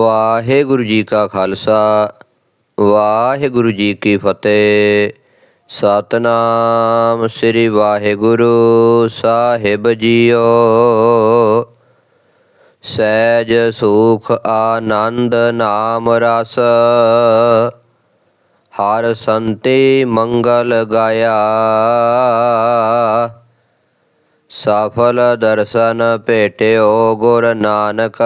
ਵਾਹਿਗੁਰੂ ਜੀ ਕਾ ਖਾਲਸਾ, ਵਾਹਿਗੁਰੂ ਜੀ ਕੀ ਫਤਿਹ। ਸਤਨਾਮ ਸ੍ਰੀ ਵਾਹਿਗੁਰੂ ਸਾਹਿਬ ਜੀਓ। ਸਹਿਜ, ਸੁਖ, ਆਨੰਦ, ਨਾਮ, ਰਸ। ਹਰ ਸੰਤੇ ਮੰਗਲ ਗਾਇਆ। ਸਫਲ ਦਰਸ਼ਨ ਭੇਟਿਓ ਗੁਰ ਨਾਨਕ।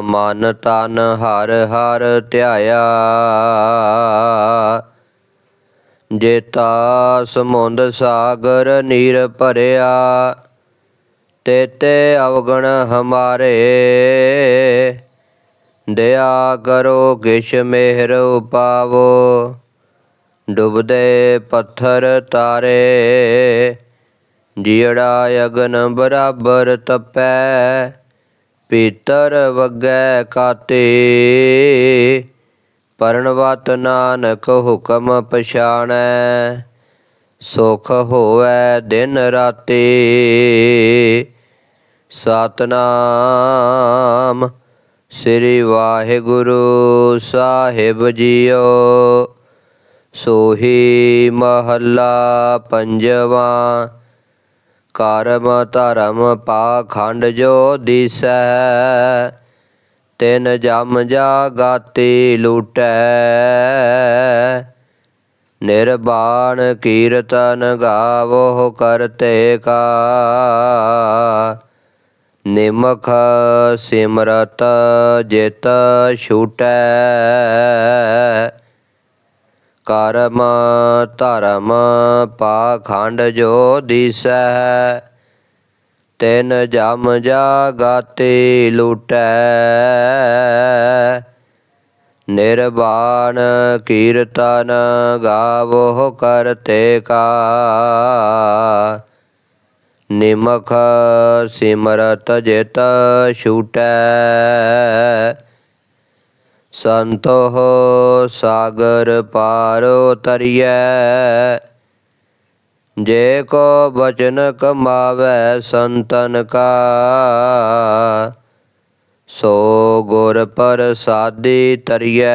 ਮਨ ਤਨ ਹਰ ਹਰ ਧਿਆਇਆ। ਜੇਤਾ ਸਮੁੰਦ ਸਾਗਰ ਨੀਰ ਭਰਿਆ, ਤੇਤੇ ਅਵਗਣ ਹਮਾਰੇ। ਦਇਆ ਕਰੋ ਕਿਛ ਮਿਹਰ ਉਪਾਵੋ, ਡੁੱਬਦੇ ਪੱਥਰ ਤਾਰੇ। ਜੀੜਾ ਅਗਨ ਬਰਾਬਰ ਤਪੈ ਪੀਤਰ ਵਗੈ ਕਾਤੇ ਪਰਣਵਤ ਨਾਨਕ ਹੁਕਮ ਪਛਾਣੈ, ਸੁਖ ਹੋਵੇ ਦਿਨ ਰਾਤੀ। ਸਤਨਾਮ ਸ੍ਰੀ ਵਾਹਿਗੁਰੂ ਸਾਹਿਬ ਜੀਓ। ਸੋਹੀ ਮਹੱਲਾ ਪੰਜਵਾ ਕਰਮ ਧਰਮ ਪਾਖੰਡ ਜੋ ਦਿਸੈ, ਤਿਨ ਜਮ ਜਾਗਾਤੀ ਲੂਟੈ। ਨਿਰਬਾਣ ਕੀਰਤਨ ਗਾਵੋ ਕਰਤੇ ਕਾ। ਨਿਮਖ ਸਿਮਰਤ ਜਿਤ ਛੂਟੈ। ਕਰਮ ਧਰਮ ਪਾਖੰਡ ਜੋ ਦਿਸੈ, ਤਿਨ ਜਮ ਜਾਗਾਤੀ ਲੂਟੈ। ਨਿਰਵਾਣ ਕੀਰਤਨ ਗਾਵੋ ਕਰਤੇ ਕਾ। ਨਿਮਖ ਸਿਮਰਤ ਜਿਤ ਛੂਟੈ। ਸੰਤੋ ਸਾਗਰ ਪਾਰੋ ਤਰੀਐ ਜੇ ਕੋ ਬਚਨ ਕਮਾਵੈ ਸੰਤਨ ਕਾ, ਸੋ ਗੁਰ ਪ੍ਰਸਾਦੀ ਤਰੀਐ।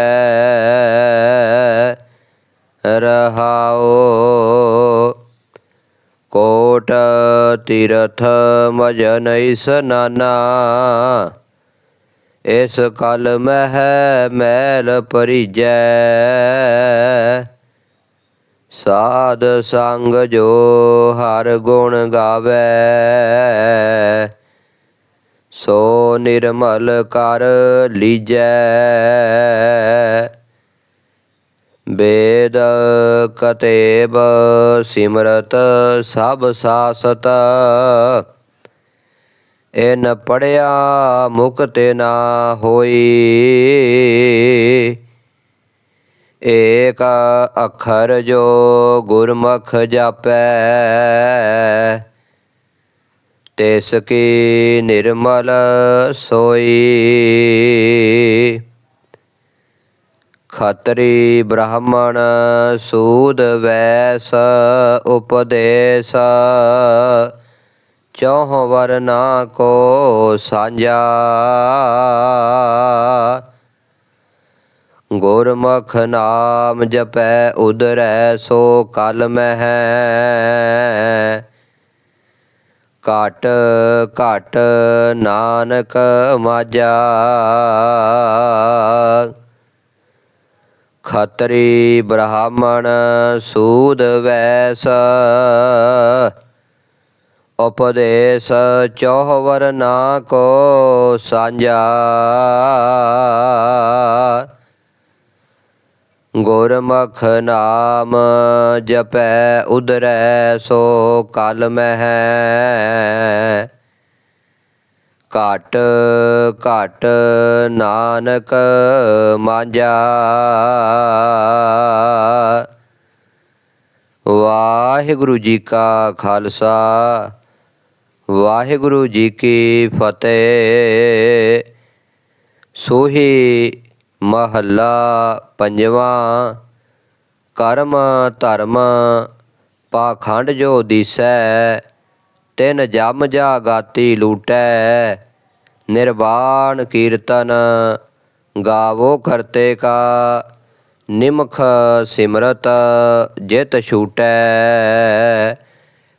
ਰਹਾਓ ਕੋਟ ਤੀਰਥ ਮਜਨ ਇਸਨਾਨਾ ਇਸ ਕਲ ਮਹਿ ਮੈਲ ਪਰੀਜੈ ਸਾਧ ਸੰਗ ਜੋ ਹਰ ਗੁਣ ਗਾਵੇ, ਸੋ ਨਿਰਮਲ ਕਰ ਲੀਜੈ। ਬੇਦ ਕਤੇਬ ਸਿਮਰਤ ਸਭ ਸਾਸਤ ਇਨ ਪੜਿਆ ਮੁਕਤ ਨਾ ਹੋਈ। ਏਕ ਅੱਖਰ ਜੋ ਗੁਰਮੁਖ ਜਾਪੈ, ਤਿਸ ਕੀ ਨਿਰਮਲ ਸੋਈ। ਖਤਰੀ ਬ੍ਰਾਹਮਣ ਸੂਦ ਵੈਸ ਉਪਦੇਸ ਚੌਹ ਵਰਨਾ ਕੋ ਸਾਂਝਾ। ਗੁਰਮੁਖ ਨਾਮ ਜਪੈ ਉਦਰੈ ਸੋ ਕਲ ਮਹਿ। ਘਟ ਘਟ ਨਾਨਕ ਮਾਜਾ ਖਤਰੀ ਬ੍ਰਾਹਮਣ ਸੂਦ ਵੈਸ। ਉਪਦੇਸ ਚੌਹ ਵਰਨਾ ਕੋ ਸਾਂਝਾ। ਗੁਰਮੁਖ ਨਾਮ ਜਪੈ ਉਦਰੈ ਸੋ ਕਲ ਮਹਿ। ਘਟ ਘਟ ਨਾਨਕ ਮਾਂਝਾ। ਵਾਹਿਗੁਰੂ ਜੀ ਕਾ ਖਾਲਸਾ। ਵਾਹਿਗੁਰੂ ਜੀ ਕੀ ਫਤਿਹ। ਸੋਹੀ ਮਹੱਲਾ ਪੰਜਵਾਂ, ਕਰਮ ਧਰਮ ਪਾਖੰਡ ਜੋ ਦਿਸੈ, ਤਿਨ ਜਮ ਜਾਗਾਤੀ ਲੂਟੈ। ਨਿਰਵਾਣ ਕੀਰਤਨ ਗਾਵੋ ਕਰਤੇ ਕਾ, ਨਿਮਖ ਸਿਮਰਤ ਜਿਤ ਛੂਟੈ।